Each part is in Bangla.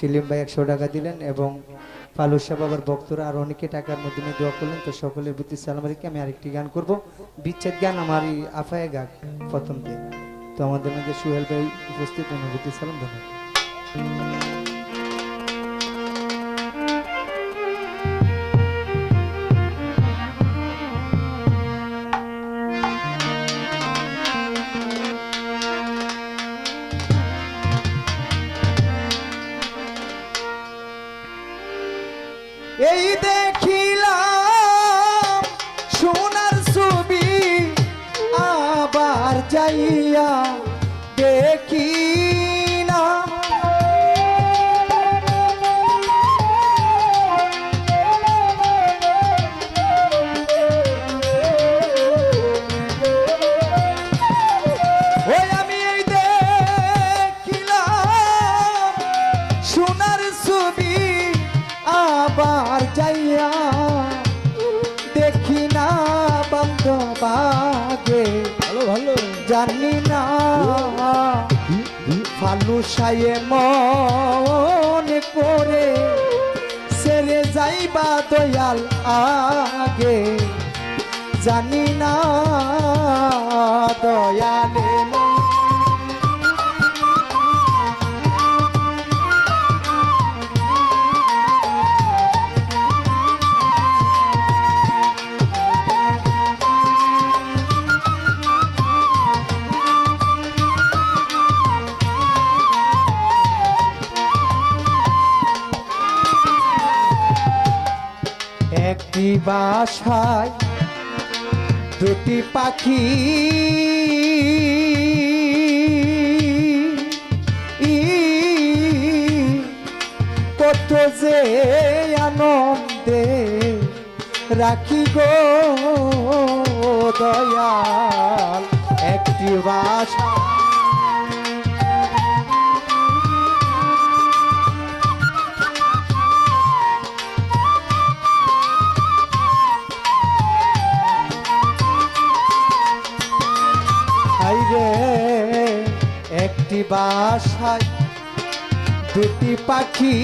সেলিম ভাই একশো টাকা দিলেন এবং পালুসা বাবার ভক্তরা আর অনেকে টাকার মাধ্যমে দোয়া করলেন। তো সকলের প্রতি সালাম রেখে আমি আরেকটি গান করব। বিচ্ছেদ গান আমার এই আফায় গাক প্রথম দিন। তো আমাদের মধ্যে সুহেল ভাই উপস্থিত অনুভূতি সালাম, ধন্যবাদ। জানি না। ফালু সায়ে মনে করে সেরে যাইবা দয়াল আগে। জানি না দয়ালে একটি বাসায় দুটি পাখি। কত যে আনন্দে রাখি গো দয়াল একটি বাসা। বাসায় দুটি পাখি।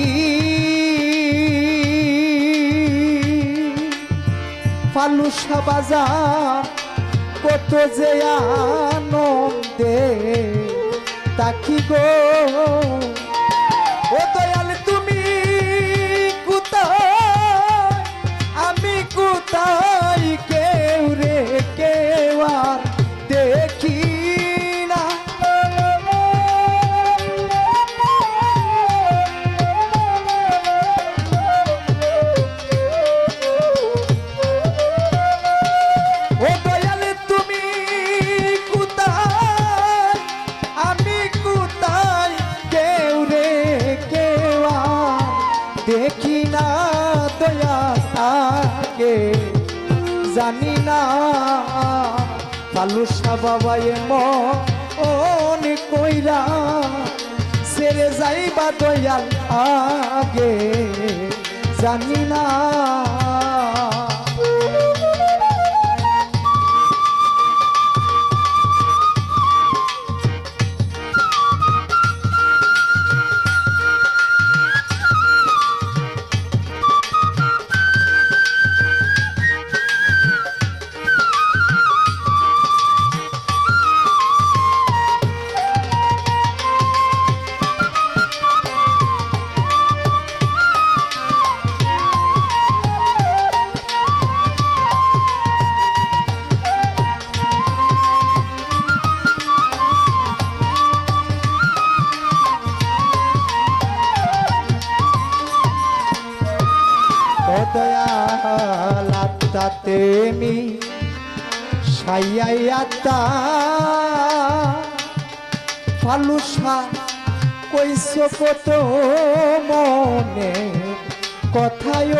ফালুসা বাজার কত যে আনন্দে তাকি গো। ও দয়াল পালুসা বাবায় মন কইরা সেরে যাইবা দয়াল আগে জানি না দয়ালাতে মি আত্মা। ফালুসা কইস কত মনে কথায়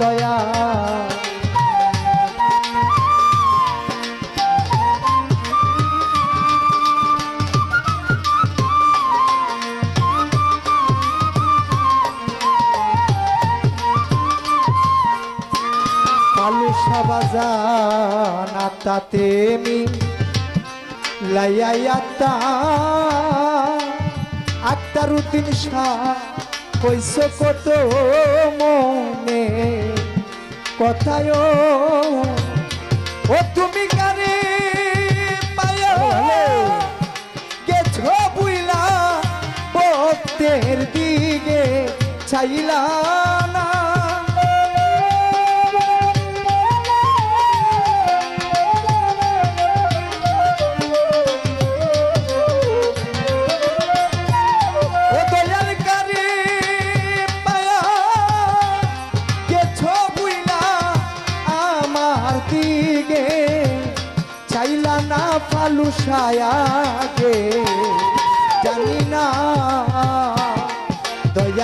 দয়া বাজান আতাতে মি লাইয়াতা আক্তার উদ্দিন শাহ কইস কত মনে কথায়। ও তুমি গারে পায়া? গেছো বুইলা ভক্তের দিকে, চাইলা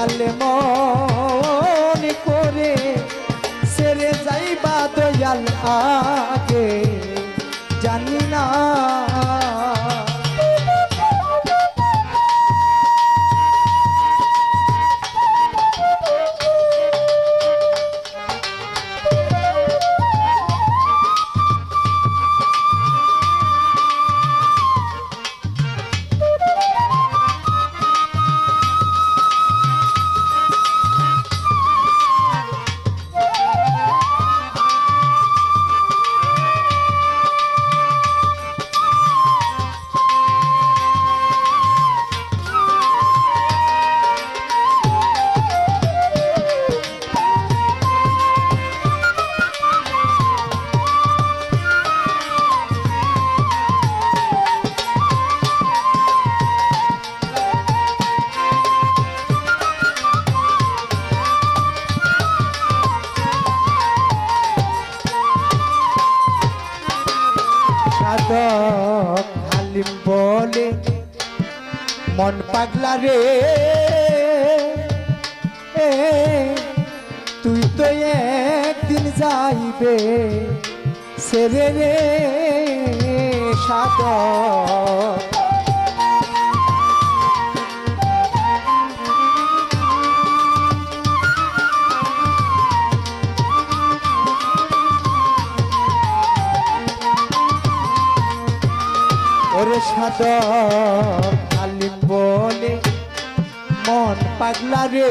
দয়ালে সাধক হালিম বলে। মন পাগলা রে। তুই তো একদিন যাইবে। সেরে রে সাধক ওরে সাধক বলে মন পাগলা রে।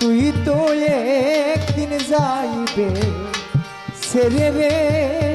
তুই তো একদিন যাইবে সেরে রে।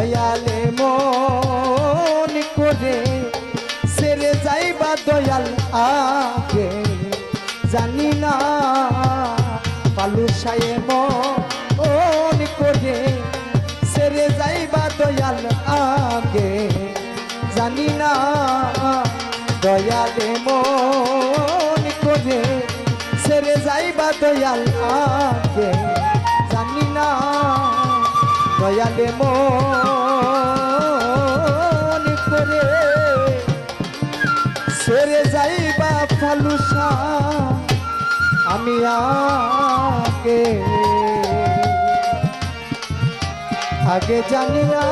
দয়ালে মন করে, সেরে যাইবা দয়াল আগে। জানি না পালু সায়ে মন করে, সেরে যাইবা দয়াল আগে। জানি না দয়ালে মন করে, সেরে যাইবা দয়াল আগে। দয়ালে মন সেরে যাইবা ফালুসা আমি আগে। আগে জানিয়া